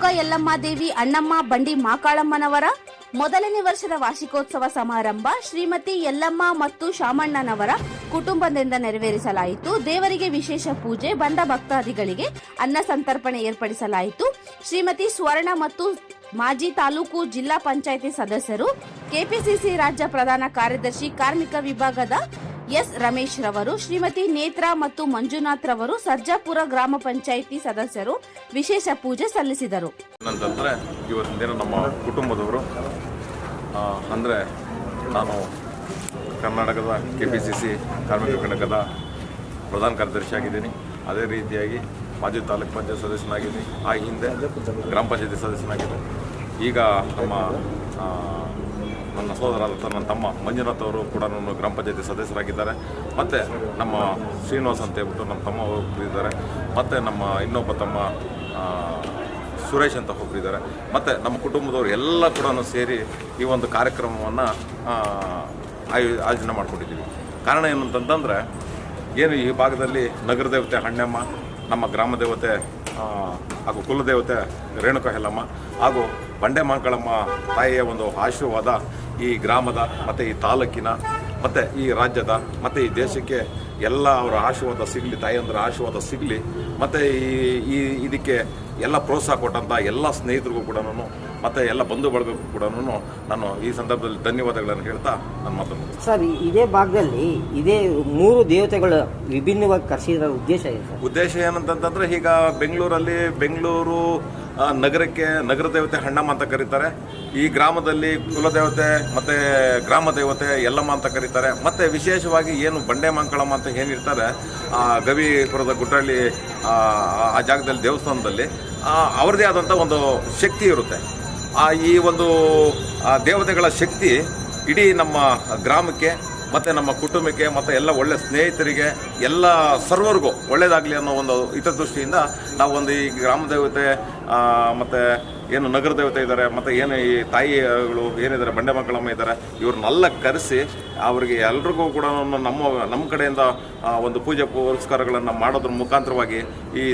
ರೇಣುಕಾ ಯಲ್ಲಮ್ಮ ದೇವಿ, ಅಣ್ಣಮ್ಮ, ಬಂಡಿ ಮಾಕಾಳಮ್ಮನವರ ಮೊದಲನೇ ವರ್ಷದ ವಾರ್ಷಿಕೋತ್ಸವ ಸಮಾರಂಭ ಶ್ರೀಮತಿ ಯಲ್ಲಮ್ಮ ಮತ್ತು ಶಾಮಣ್ಣನವರ ಕುಟುಂಬದಿಂದ ನೆರವೇರಿಸಲಾಯಿತು. ದೇವರಿಗೆ ವಿಶೇಷ ಪೂಜೆ, ಬಂದ ಭಕ್ತಾದಿಗಳಿಗೆ ಅನ್ನ ಸಂತರ್ಪಣೆ ಏರ್ಪಡಿಸಲಾಯಿತು. ಶ್ರೀಮತಿ ಸ್ವರ್ಣ ಮತ್ತು ಮಾಜಿ ತಾಲೂಕು ಜಿಲ್ಲಾ ಪಂಚಾಯಿತಿ ಸದಸ್ಯರು, ಕೆಪಿಸಿಸಿ ರಾಜ್ಯ ಪ್ರಧಾನ ಕಾರ್ಯದರ್ಶಿ, ಕಾರ್ಮಿಕ ವಿಭಾಗದ ಎಸ್ ರಮೇಶ್ ರವರು, ಶ್ರೀಮತಿ ನೇತ್ರ ಮತ್ತು ಮಂಜುನಾಥ್ ರವರು, ಸರ್ಜಾಪುರ ಗ್ರಾಮ ಪಂಚಾಯಿತಿ ಸದಸ್ಯರು ವಿಶೇಷ ಪೂಜೆ ಸಲ್ಲಿಸಿದರು. ನಂತಂದ್ರೆ ಇವತ್ತಿನ ನಮ್ಮ ಕುಟುಂಬದವರು ಅಂದರೆ ನಾನು ಕರ್ನಾಟಕದ ಕೆ ಪಿ ಸಿ ಸಿ ಕಾರ್ಮಿಕ ಪ್ರಧಾನ ಕಾರ್ಯದರ್ಶಿ ಆಗಿದ್ದೀನಿ. ಅದೇ ರೀತಿಯಾಗಿ ಮಾಜಿ ತಾಲೂಕು ಪಂಚಾಯತ್ ಸದಸ್ಯನಾಗಿದ್ದೀನಿ. ಆ ಹಿಂದೆ ಗ್ರಾಮ ಪಂಚಾಯತಿ ಸದಸ್ಯನಾಗಿದ್ದೆ. ಈಗ ನಮ್ಮ ನನ್ನ ಸೋದರಾದ ನನ್ನ ತಮ್ಮ ಮಂಜುನಾಥ್ ಅವರು ಕೂಡ ಗ್ರಾಮ ಪಂಚಾಯತಿ ಸದಸ್ಯರಾಗಿದ್ದಾರೆ. ಮತ್ತು ನಮ್ಮ ಶ್ರೀನಿವಾಸ್ ಅಂತ ಹೇಳ್ಬಿಟ್ಟು ನಮ್ಮ ತಮ್ಮ ಹೋಗ್ತಿದ್ದಾರೆ ಮತ್ತು ನಮ್ಮ ಇನ್ನೊಬ್ಬ ತಮ್ಮ ಸುರೇಶ್ ಅಂತ ಒಬ್ಬರಿದ್ದಾರೆ ಮತ್ತು ನಮ್ಮ ಕುಟುಂಬದವರು ಎಲ್ಲ ಕೂಡ ಸೇರಿ ಈ ಒಂದು ಕಾರ್ಯಕ್ರಮವನ್ನು ಆಯೋ, ಆಯೋಜನೆ ಮಾಡ್ಕೊಂಡಿದ್ದೀವಿ. ಕಾರಣ ಏನು ಅಂತಂತಂದರೆ, ಏನು ಈ ಭಾಗದಲ್ಲಿ ನಗರ ದೇವತೆ ಹಣ್ಣಮ್ಮ ನಮ್ಮ ಗ್ರಾಮ ದೇವತೆ ಹಾಗೂ ಕುಲದೇವತೆ ರೇಣುಕಾ ಹೆಲ್ಲಮ್ಮ ಹಾಗೂ ಬಂಡೆ ಮಾಂಕಳಮ್ಮ ತಾಯಿಯ ಒಂದು ಆಶೀರ್ವಾದ ಈ ಗ್ರಾಮದ, ಮತ್ತು ಈ ತಾಲೂಕಿನ, ಮತ್ತು ಈ ರಾಜ್ಯದ, ಮತ್ತು ಈ ದೇಶಕ್ಕೆ ಎಲ್ಲ ಅವರ ಆಶೀರ್ವಾದ ಸಿಗಲಿ ತಾಯಿಯಂದ್ರ ಆಶೀರ್ವಾದ ಸಿಗಲಿ, ಮತ್ತು ಈ ಈ, ಇದಕ್ಕೆ ಎಲ್ಲ ಪ್ರೋತ್ಸಾಹ ಕೊಟ್ಟಂಥ ಎಲ್ಲ ಸ್ನೇಹಿತರಿಗೂ ಕೂಡ ಮತ್ತು ಎಲ್ಲ ಬಂಧು ಬಳಗಕ್ಕೂ ಕೂಡ ನಾನು ಈ ಸಂದರ್ಭದಲ್ಲಿ ಧನ್ಯವಾದಗಳನ್ನು ಹೇಳ್ತಾ ನನ್ನ ಮಾತನ್ನು. ಸರ್ ಇದೇ ಭಾಗದಲ್ಲಿ ಇದೇ ಮೂರು ದೇವತೆಗಳು ವಿಭಿನ್ನವಾಗಿ ಕರೆಸಿರೋ ಉದ್ದೇಶ ಏನು ಸರ್? ಉದ್ದೇಶ ಏನಂತಂತಂದ್ರೆ ಈಗ ಬೆಂಗಳೂರಲ್ಲಿ ಬೆಂಗಳೂರು ನಗರಕ್ಕೆ ನಗರ ದೇವತೆ ಹಣ್ಣಮ್ಮ ಅಂತ ಕರೀತಾರೆ. ಈ ಗ್ರಾಮದಲ್ಲಿ ಕುಲದೇವತೆ ಮತ್ತೆ ಗ್ರಾಮ ದೇವತೆ ಎಲ್ಲಮ್ಮ ಅಂತ ಕರೀತಾರೆ. ಮತ್ತೆ ವಿಶೇಷವಾಗಿ ಏನು ಬಂಡೆ ಮಂಕಳಮ್ಮ ಅಂತ ಏನಿರ್ತಾರೆ ಆ ಗವಿಪುರದ ಗುಡ್ಡಳ್ಳಿ ಆ ಜಾಗದಲ್ಲಿ ದೇವಸ್ಥಾನದಲ್ಲಿ ಆ, ಅವ್ರದ್ದೇ ಆದಂಥ ಒಂದು ಶಕ್ತಿ ಇರುತ್ತೆ. ಆ ಈ ಒಂದು ದೇವತೆಗಳ ಶಕ್ತಿ ಇಡೀ ನಮ್ಮ ಗ್ರಾಮಕ್ಕೆ ಮತ್ತು ನಮ್ಮ ಕುಟುಂಬಕ್ಕೆ ಮತ್ತು ಎಲ್ಲ ಒಳ್ಳೆ ಸ್ನೇಹಿತರಿಗೆ ಎಲ್ಲ ಸರ್ವರಿಗೂ ಒಳ್ಳೆಯದಾಗಲಿ ಅನ್ನೋ ಒಂದು ಹಿತದೃಷ್ಟಿಯಿಂದ ನಾವು ಒಂದು ಈ ಗ್ರಾಮ ದೇವತೆ ಮತ್ತು ಏನು ನಗರ ದೇವತೆ ಇದ್ದಾರೆ, ಮತ್ತು ಏನು ಈ ತಾಯಿಗಳು ಏನಿದ್ದಾರೆ ಬಂಡೆ ಮಕ್ಕಳಮ್ಮ ಇದ್ದಾರೆ ಇವ್ರನ್ನೆಲ್ಲ ಕರೆಸಿ ಅವರಿಗೆ ಎಲ್ರಿಗೂ ಕೂಡ ನಮ್ಮ ನಮ್ಮ ಕಡೆಯಿಂದ ಒಂದು ಪೂಜೆ ಪುರಸ್ಕಾರಗಳನ್ನು ಮಾಡೋದ್ರ ಮುಖಾಂತರವಾಗಿ ಈ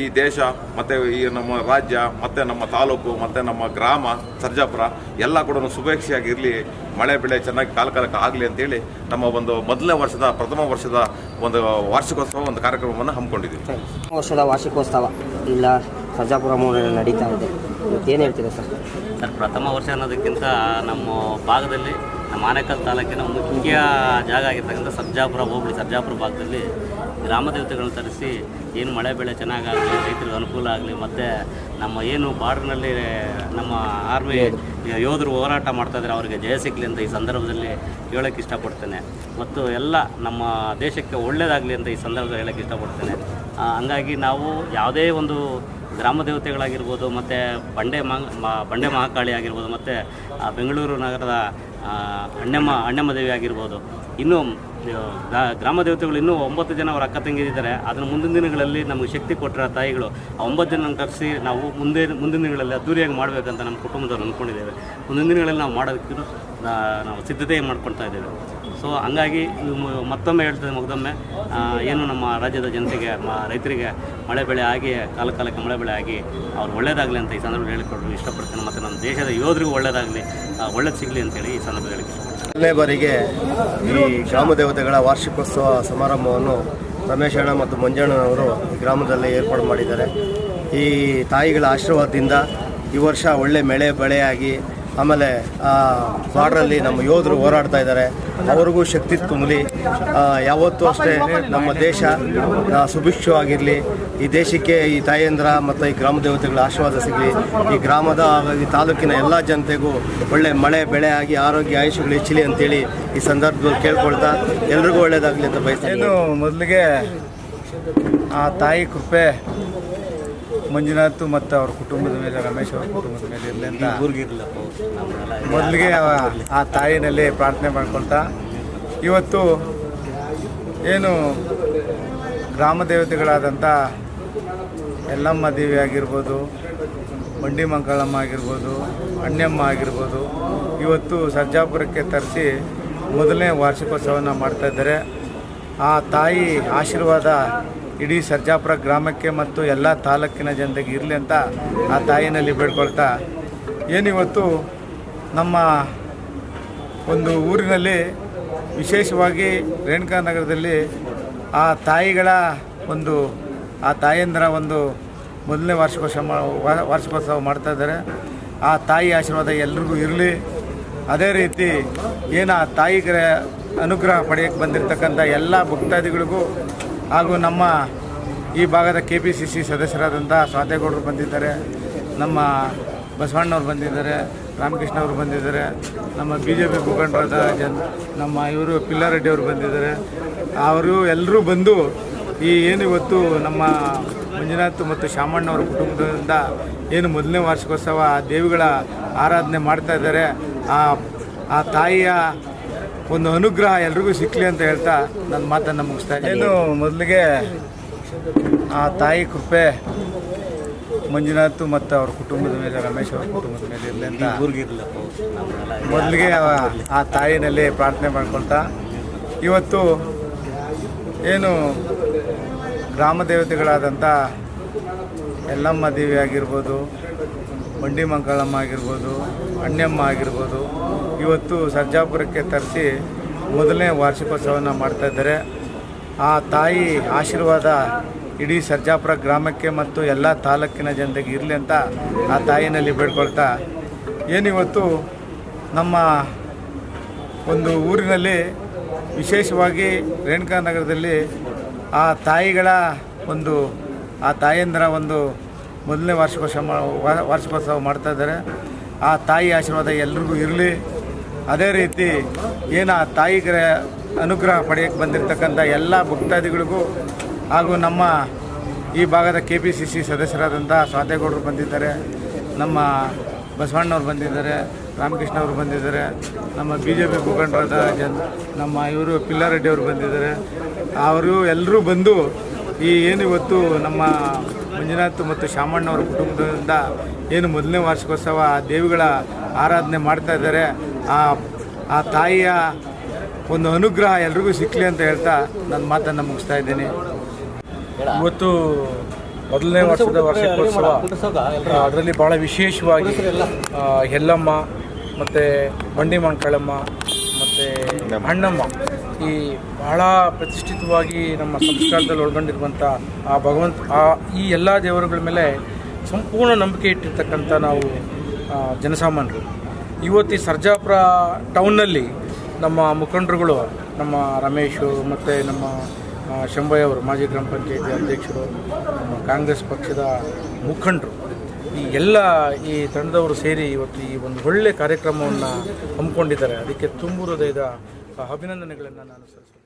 ಈ ದೇಶ, ಮತ್ತು ಈ ನಮ್ಮ ರಾಜ್ಯ, ಮತ್ತು ನಮ್ಮ ತಾಲೂಕು, ಮತ್ತು ನಮ್ಮ ಗ್ರಾಮ, ಸರ್ಜಾಪುರ, ಎಲ್ಲ ಕೂಡ ಸುಭೇಕ್ಷಿಯಾಗಿರಲಿ ಮಳೆ ಬೆಳೆ ಚೆನ್ನಾಗಿ ಕಾಲಕಾಲಕ್ಕೆ ಆಗಲಿ ಅಂತೇಳಿ ನಮ್ಮ ಒಂದು ಮೊದಲನೇ ವರ್ಷದ, ಪ್ರಥಮ ವರ್ಷದ ಒಂದು ವಾರ್ಷಿಕೋತ್ಸವ, ಒಂದು ಕಾರ್ಯಕ್ರಮವನ್ನು ಹಮ್ಮಿಕೊಂಡಿದ್ದೀವಿ. ವರ್ಷದ ವಾರ್ಷಿಕೋತ್ಸವ. ಇಲ್ಲ ಸರ್ಜಾಪುರ ಮೂಲ ನಡೀತಾ ಇದೆ. ಏನು ಹೇಳ್ತೀರಾ ಸರ್? ಸರ್, ಪ್ರಥಮ ವರ್ಷ ಅನ್ನೋದಕ್ಕಿಂತ ನಮ್ಮ ಭಾಗದಲ್ಲಿ, ನಮ್ಮ ಆನೇಕಲ್ ತಾಲೂಕಿನ ಒಂದು ಮುಖ್ಯ ಜಾಗ ಆಗಿರ್ತಕ್ಕಂಥ ಸರ್ಜಾಪುರ ಹೋಬಳಿ, ಸರ್ಜಾಪುರ ಭಾಗದಲ್ಲಿ ಗ್ರಾಮ ದೇವತೆಗಳನ್ನ ತರಿಸಿ ಏನು ಮಳೆ ಬೆಳೆ ಚೆನ್ನಾಗಾಗಲಿ, ರೈತರಿಗೆ ಅನುಕೂಲ ಆಗಲಿ, ಮತ್ತು ನಮ್ಮ ಏನು ಬಾರ್ಡ್ರ್ನಲ್ಲಿ ನಮ್ಮ ಆರ್ಮಿ ಯೋಧರು ಹೋರಾಟ ಮಾಡ್ತಾಯಿದ್ರೆ ಅವರಿಗೆ ಜಯ ಸಿಗಲಿ ಅಂತ ಈ ಸಂದರ್ಭದಲ್ಲಿ ಹೇಳೋಕ್ಕೆ ಇಷ್ಟಪಡ್ತೇನೆ. ಮತ್ತು ಎಲ್ಲ ನಮ್ಮ ದೇಶಕ್ಕೆ ಒಳ್ಳೆಯದಾಗಲಿ ಅಂತ ಈ ಸಂದರ್ಭದಲ್ಲಿ ಹೇಳೋಕ್ಕೆ ಇಷ್ಟಪಡ್ತೇನೆ. ಹಂಗಾಗಿ ನಾವು ಯಾವುದೇ ಒಂದು ಗ್ರಾಮ ದೇವತೆಗಳಾಗಿರ್ಬೋದು ಮತ್ತು ಬಂಡೆ ಮಾ ಬಂಡೆ ಮಹಾಕಾಳಿ ಆಗಿರ್ಬೋದು ಮತ್ತು ಬೆಂಗಳೂರು ನಗರದ ಅಣ್ಣಮ್ಮ ಅಣ್ಣಮ್ಮ ದೇವಿ ಆಗಿರ್ಬೋದು. ಇನ್ನೂ ಗ್ರಾಮ ದೇವತೆಗಳು ಇನ್ನೂ ಒಂಬತ್ತು ಜನ ಅವರ ಅಕ್ಕ ತಂಗಿದ್ದಾರೆ ಅದನ್ನು ಮುಂದಿನ ದಿನಗಳಲ್ಲಿ ನಮಗೆ ಶಕ್ತಿ ಕೊಟ್ಟರೆ ತಾಯಿಗಳು ಆ ಒಂಬತ್ತು ಜನ ಕರೆಸಿ ನಾವು ಮುಂದೆ, ಮುಂದಿನ ದಿನಗಳಲ್ಲಿ ಅದ್ದೂರಿಯಾಗಿ ಮಾಡಬೇಕಂತ ನಮ್ಮ ಕುಟುಂಬದವ್ರು ಅಂದ್ಕೊಂಡಿದ್ದೇವೆ. ಮುಂದಿನ ದಿನಗಳಲ್ಲಿ ನಾವು ಮಾಡೋದಕ್ಕೂ ನಾವು ಸಿದ್ಧತೆ ಮಾಡ್ಕೊಳ್ತಾ ಇದ್ದೇವೆ. ಸೊ ಹಂಗಾಗಿ ಮತ್ತೊಮ್ಮೆ ಹೇಳ್ತದೆ ಮಗದೊಮ್ಮೆ ಏನು ನಮ್ಮ ರಾಜ್ಯದ ಜನತೆಗೆ ರೈತರಿಗೆ ಮಳೆ ಬೆಳೆ ಆಗಿ ಕಾಲ ಕಾಲಕ್ಕೆ ಮಳೆ ಬೆಳೆ ಆಗಿ ಅವ್ರು ಒಳ್ಳೇದಾಗಲಿ ಅಂತ ಈ ಸಂದರ್ಭದಲ್ಲಿ ಹೇಳಿಕೊಡ್ರು ಇಷ್ಟಪಡ್ತೇನೆ. ಮತ್ತು ನಮ್ಮ ದೇಶದ ಯೋಧರಿಗೂ ಒಳ್ಳೇದಾಗಲಿ ಒಳ್ಳೇದು ಸಿಗಲಿ ಅಂತೇಳಿ ಈ ಇಷ್ಟಪಡ್ತೇನೆ ಮೊದಲನೇ ಬಾರಿಗೆ ಈ ಗ್ರಾಮ ದೇವತೆಗಳ ವಾರ್ಷಿಕೋತ್ಸವ ಸಮಾರಂಭವನ್ನು ರಮೇಶ್ ಅಣ್ಣ ಮತ್ತು ಮಂಜಣ್ಣನವರು ಗ್ರಾಮದಲ್ಲಿ ಏರ್ಪಾಡು ಮಾಡಿದ್ದಾರೆ. ಈ ತಾಯಿಗಳ ಆಶೀರ್ವಾದದಿಂದ ಈ ವರ್ಷ ಒಳ್ಳೆ ಮಳೆ ಬೆಳೆಯಾಗಿ ಆಮೇಲೆ ಬಾರ್ಡ್ರಲ್ಲಿ ನಮ್ಮ ಯೋಧರು ಹೋರಾಡ್ತಾ ಇದ್ದಾರೆ. ಅವ್ರಿಗೂ ಶಕ್ತಿ ತುಂಬಲಿ. ಯಾವತ್ತೂ ಅಷ್ಟೇ ನಮ್ಮ ದೇಶ ಸುಭಿಕ್ಷವಾಗಿರಲಿ. ಈ ದೇಶಕ್ಕೆ ಈ ತಾಯೇಂದ್ರ ಮತ್ತು ಈ ಗ್ರಾಮ ದೇವತೆಗಳ ಆಶೀರ್ವಾದ ಸಿಗಲಿ. ಈ ಗ್ರಾಮದ, ಈ ತಾಲೂಕಿನ ಎಲ್ಲ ಜನತೆಗೂ ಒಳ್ಳೆ ಮಳೆ, ಬೆಳೆ ಆಗಿ ಆರೋಗ್ಯ, ಆಯುಷ್ಯಗಳು ಹೆಚ್ಚಲಿ ಅಂತೇಳಿ ಈ ಸಂದರ್ಭದಲ್ಲಿ ಕೇಳ್ಕೊಳ್ತಾ ಎಲ್ರಿಗೂ ಒಳ್ಳೇದಾಗಲಿ ಅಂತ ಬಯಸ್ತೇನೆ. ಮೊದಲಿಗೆ ಆ ತಾಯಿ ಕೃಪೆ ಮಂಜುನಾಥ್ ಮತ್ತು ಅವ್ರ ಕುಟುಂಬದ ಮೇಲೆ ರಮೇಶ್ ಅವ್ರ ಕುಟುಂಬದ ಮೇಲೆ ಇರಲಿ ಅಂತ ಮೊದಲಿಗೆ ಆ ತಾಯಿನಲ್ಲಿ ಪ್ರಾರ್ಥನೆ ಮಾಡ್ಕೊಳ್ತಾ ಇವತ್ತು ಏನು ಗ್ರಾಮ ದೇವತೆಗಳಾದಂಥ ಎಲ್ಲಮ್ಮ ದೇವಿ ಆಗಿರ್ಬೋದು ಬಂಡಿ ಮಂಗಳಮ್ಮ ಆಗಿರ್ಬೋದು ಅಣ್ಣಮ್ಮ ಆಗಿರ್ಬೋದು ಇವತ್ತು ಸರ್ಜಾಪುರಕ್ಕೆ ತರಿಸಿ ಮೊದಲನೇ ವಾರ್ಷಿಕೋತ್ಸವನ ಮಾಡ್ತಾಯಿದ್ದಾರೆ ಆ ತಾಯಿ ಆಶೀರ್ವಾದ ಇಡೀ ಸರ್ಜಾಪುರ ಗ್ರಾಮಕ್ಕೆ ಮತ್ತು ಎಲ್ಲ ತಾಲೂಕಿನ ಜನತೆಗೆ ಇರಲಿ ಅಂತ ಆ ತಾಯಿನಲ್ಲಿ ಬೇಡ್ಕೊಳ್ತಾ ಏನಿವತ್ತು ನಮ್ಮ ಒಂದು ಊರಿನಲ್ಲಿ ವಿಶೇಷವಾಗಿ ರೇಣುಕಾ ನಗರದಲ್ಲಿ ಆ ತಾಯಿಗಳ ಒಂದು, ಆ ತಾಯಂದಿರ ಒಂದು ಮೊದಲನೇ ವಾರ್ಷಿಕೋತ್ಸವ ವಾರ್ಷಿಕೋತ್ಸವ ಮಾಡ್ತಾ ಇದ್ದಾರೆ. ಆ ತಾಯಿ ಆಶೀರ್ವಾದ ಎಲ್ರಿಗೂ ಇರಲಿ. ಅದೇ ರೀತಿ ಏನು ಆ ತಾಯಿಗರ ಅನುಗ್ರಹ ಪಡೆಯಕ್ಕೆ ಬಂದಿರತಕ್ಕಂಥ ಎಲ್ಲ ಭಕ್ತಾದಿಗಳಿಗೂ ಹಾಗೂ ನಮ್ಮ ಈ ಭಾಗದ ಕೆ ಪಿ ಸಿ ಸಿ ಸದಸ್ಯರಾದಂಥ ಸ್ವಾತೇಗೌಡರು ಬಂದಿದ್ದಾರೆ, ನಮ್ಮ ಬಸವಣ್ಣವ್ರು ಬಂದಿದ್ದಾರೆ ರಾಮಕೃಷ್ಣ ಅವರು ಬಂದಿದ್ದಾರೆ, ನಮ್ಮ ಬಿ ಜೆ ಪಿ ಮುಖಂಡರಾದ ಜನ್, ನಮ್ಮ ಇವರು ಪಿಲ್ಲಾರೆಡ್ಡಿ ಅವರು ಬಂದಿದ್ದಾರೆ. ಅವರು ಎಲ್ಲರೂ ಬಂದು ಈ ಏನು ಇವತ್ತು ನಮ್ಮ ಮಂಜುನಾಥ್ ಮತ್ತು ಶಾಮಣ್ಣವ್ರ ಕುಟುಂಬದಿಂದ ಏನು ಮೊದಲನೇ ವಾರ್ಷಿಕೋತ್ಸವ ದೇವಿಗಳ ಆರಾಧನೆ ಮಾಡ್ತಾ ಇದ್ದಾರೆ. ಆ ಆ ತಾಯಿಯ ಒಂದು ಅನುಗ್ರಹ ಎಲ್ರಿಗೂ ಸಿಕ್ಕಲಿ ಅಂತ ಹೇಳ್ತಾ ನನ್ನ ಮಾತನ್ನು ಮುಗಿಸ್ತಾ ಇದ್ದೀನಿ. ಏನು ಮೊದಲಿಗೆ ಆ ತಾಯಿ ಕೃಪೆ ಮಂಜುನಾಥ್ ಮತ್ತು ಅವ್ರ ಕುಟುಂಬದ ಮೇಲೆ ರಮೇಶ್ ಅವ್ರ ಕುಟುಂಬದ ಮೇಲೆ ಇರಲಿ ಅಂತ ಮೊದಲಿಗೆ ಆ- ಆ ತಾಯಿನಲ್ಲಿ ಪ್ರಾರ್ಥನೆ ಮಾಡ್ಕೊಳ್ತಾ ಇವತ್ತು ಏನು ಗ್ರಾಮ ದೇವತೆಗಳಾದಂಥ ಎಲ್ಲಮ್ಮ ದೇವಿ ಆಗಿರ್ಬೋದು ಬಂಡಿ ಮಂಗಳಮ್ಮ ಆಗಿರ್ಬೋದು ಅಣ್ಣಮ್ಮ ಆಗಿರ್ಬೋದು ಇವತ್ತು ಸರ್ಜಾಪುರಕ್ಕೆ ತರಿಸಿ ಮೊದಲನೇ ವಾರ್ಷಿಕೋತ್ಸವವನ್ನು ಮಾಡ್ತಾ ಇದ್ದಾರೆ. ಆ ತಾಯಿ ಆಶೀರ್ವಾದ ಇಡೀ ಸರ್ಜಾಪುರ ಗ್ರಾಮಕ್ಕೆ ಮತ್ತು ಎಲ್ಲ ತಾಲೂಕಿನ ಜನತೆಗೆ ಇರಲಿ ಅಂತ ಆ ತಾಯಿನಲ್ಲಿ ಬೇಡ್ಕೊಳ್ತಾ ಏನಿವತ್ತು ನಮ್ಮ ಒಂದು ಊರಿನಲ್ಲಿ ವಿಶೇಷವಾಗಿ ರೇಣುಕಾ ನಗರದಲ್ಲಿ ಆ ತಾಯಿಗಳ ಒಂದು ಆ ತಾಯಂದಿರ ಒಂದು ಮೊದಲನೇ ವಾರ್ಷಿಕೋತ್ಸವ ವಾರ್ಷಿಕೋತ್ಸವ ಮಾಡ್ತಾ ಇದ್ದಾರೆ. ಆ ತಾಯಿ ಆಶೀರ್ವಾದ ಎಲ್ರಿಗೂ ಇರಲಿ. ಅದೇ ರೀತಿ ಏನು ಆ ತಾಯಿಗೆ ಅನುಗ್ರಹ ಪಡೆಯಕ್ಕೆ ಬಂದಿರತಕ್ಕಂಥ ಎಲ್ಲ ಭಕ್ತಾದಿಗಳಿಗೂ ಹಾಗೂ ನಮ್ಮ ಈ ಭಾಗದ ಕೆ ಪಿ ಸಿ ಸಿ ಸದಸ್ಯರಾದಂಥ ಸ್ವಾತೇಗೌಡರು ಬಂದಿದ್ದಾರೆ, ನಮ್ಮ ಬಸವಣ್ಣವ್ರು ಬಂದಿದ್ದಾರೆ ರಾಮಕೃಷ್ಣ ಅವರು ಬಂದಿದ್ದಾರೆ, ನಮ್ಮ ಬಿ ಜೆ ಪಿ ಮುಖಂಡರಾದ ಜನ, ನಮ್ಮ ಇವರು ಪಿಲ್ಲಾರೆಡ್ಡಿ ಅವರು ಬಂದಿದ್ದಾರೆ. ಅವರು ಎಲ್ಲರೂ ಬಂದು ಈ ಏನು ಇವತ್ತು ನಮ್ಮ ಮಂಜುನಾಥ್ ಮತ್ತು ಶಾಮಣ್ಣವ್ರ ಕುಟುಂಬದಿಂದ ಏನು ಮೊದಲನೇ ವಾರ್ಷಿಕೋತ್ಸವ ದೇವಿಗಳ ಆರಾಧನೆ ಮಾಡ್ತಾ ಇದ್ದಾರೆ. ಆ ಆ ತಾಯಿಯ ಒಂದು ಅನುಗ್ರಹ ಎಲ್ರಿಗೂ ಸಿಕ್ಕಲಿ ಅಂತ ಹೇಳ್ತಾ ನನ್ನ ಮಾತನ್ನು ಮುಗಿಸ್ತಾ ಇದ್ದೀನಿ. ಇವತ್ತು ಮೊದಲನೇ ವರ್ಷದ ವಾರ್ಷಿಕೋತ್ಸವ. ಅದರಲ್ಲಿ ಭಾಳ ವಿಶೇಷವಾಗಿ ಹೆಲ್ಲಮ್ಮ ಮತ್ತು ಬಂಡಿ ಮಂಕಳಮ್ಮ ಮತ್ತು ಅಣ್ಣಮ್ಮ ಈ ಬಹಳ ಪ್ರತಿಷ್ಠಿತವಾಗಿ ನಮ್ಮ ಸಂಸ್ಕಾರದಲ್ಲಿ ಒಳಗೊಂಡಿರುವಂಥ ಆ ಭಗವಂತ, ಆ, ಈ ಎಲ್ಲ ದೇವರುಗಳ ಮೇಲೆ ಸಂಪೂರ್ಣ ನಂಬಿಕೆ ಇಟ್ಟಿರ್ತಕ್ಕಂಥ ನಾವು ಜನಸಾಮಾನ್ಯರು. ಇವತ್ತು ಸರ್ಜಾಪುರ ಟೌನ್ನಲ್ಲಿ ನಮ್ಮ ಮುಖಂಡರುಗಳು, ನಮ್ಮ ರಮೇಶ್ ಮತ್ತು ನಮ್ಮ ಶಂಭಯ್ಯ ಅವರು ಮಾಜಿ ಗ್ರಾಮ ಪಂಚಾಯತಿ ಅಧ್ಯಕ್ಷರು, ನಮ್ಮ ಕಾಂಗ್ರೆಸ್ ಪಕ್ಷದ ಮುಖಂಡರು, ಈ ಎಲ್ಲ ಈ ತಂಡದವರು ಸೇರಿ ಇವತ್ತು ಈ ಒಂದು ಒಳ್ಳೆ ಕಾರ್ಯಕ್ರಮವನ್ನು ಹಮ್ಮಿಕೊಂಡಿದ್ದಾರೆ. ಅದಕ್ಕೆ ತುಂಬು ಹೃದಯದ ಅಭಿನಂದನೆಗಳನ್ನು ನಾನು ಸಲ್ಲಿಸ್ತೇನೆ